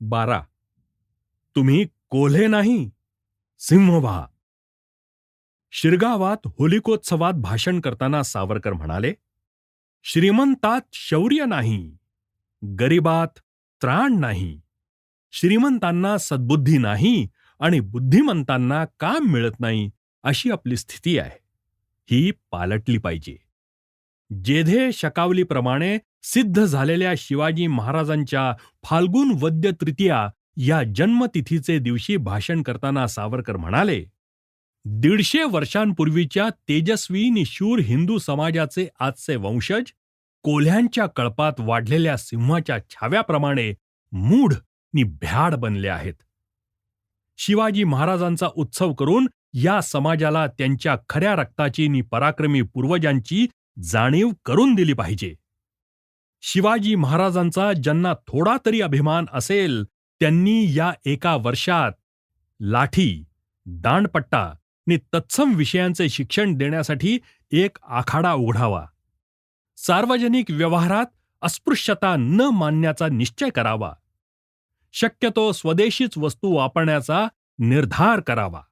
बारा. तुम्ही कोल्हे नाही सिंह व्हा. शिरगावात होलिकोत्सवात भाषण करताना सावरकर म्हणाले श्रीमंतात शौर्य नाही गरिबात त्राण नाही श्रीमंतांना सद्बुद्धी नाही आणि बुद्धिमंतांना काम मिळत नाही अशी आपली स्थिती आहे. ही पालटली पाहिजे. जेधे शकावलीप्रमाणे सिद्ध झालेल्या शिवाजी महाराजांच्या फाल्गुन वद्य तृतीया या जन्मतिथीचे दिवशी भाषण करताना सावरकर म्हणाले दीडशे वर्षांपूर्वीच्या तेजस्वी नि शूर हिंदू समाजाचे आजचे वंशज कोल्ह्यांच्या कळपात वाढलेल्या सिंहाच्या छाव्याप्रमाणे मूढ नि भ्याड बनले आहेत. शिवाजी महाराजांचा उत्सव करून या समाजाला त्यांच्या खऱ्या रक्ताची नि पराक्रमी पूर्वजांची जाणीव करून दिली पाहिजे. शिवाजी महाराजांचा ज्यांना थोडा तरी अभिमान असेल त्यांनी या एका वर्षात लाठी दांडपट्टा नि तत्सम विषयांचे शिक्षण देण्यासाठी एक आखाडा उघडावा. सार्वजनिक व्यवहारात अस्पृश्यता न मानण्याचा निश्चय करावा. शक्यतो स्वदेशीच वस्तू वापरण्याचा निर्धार करावा.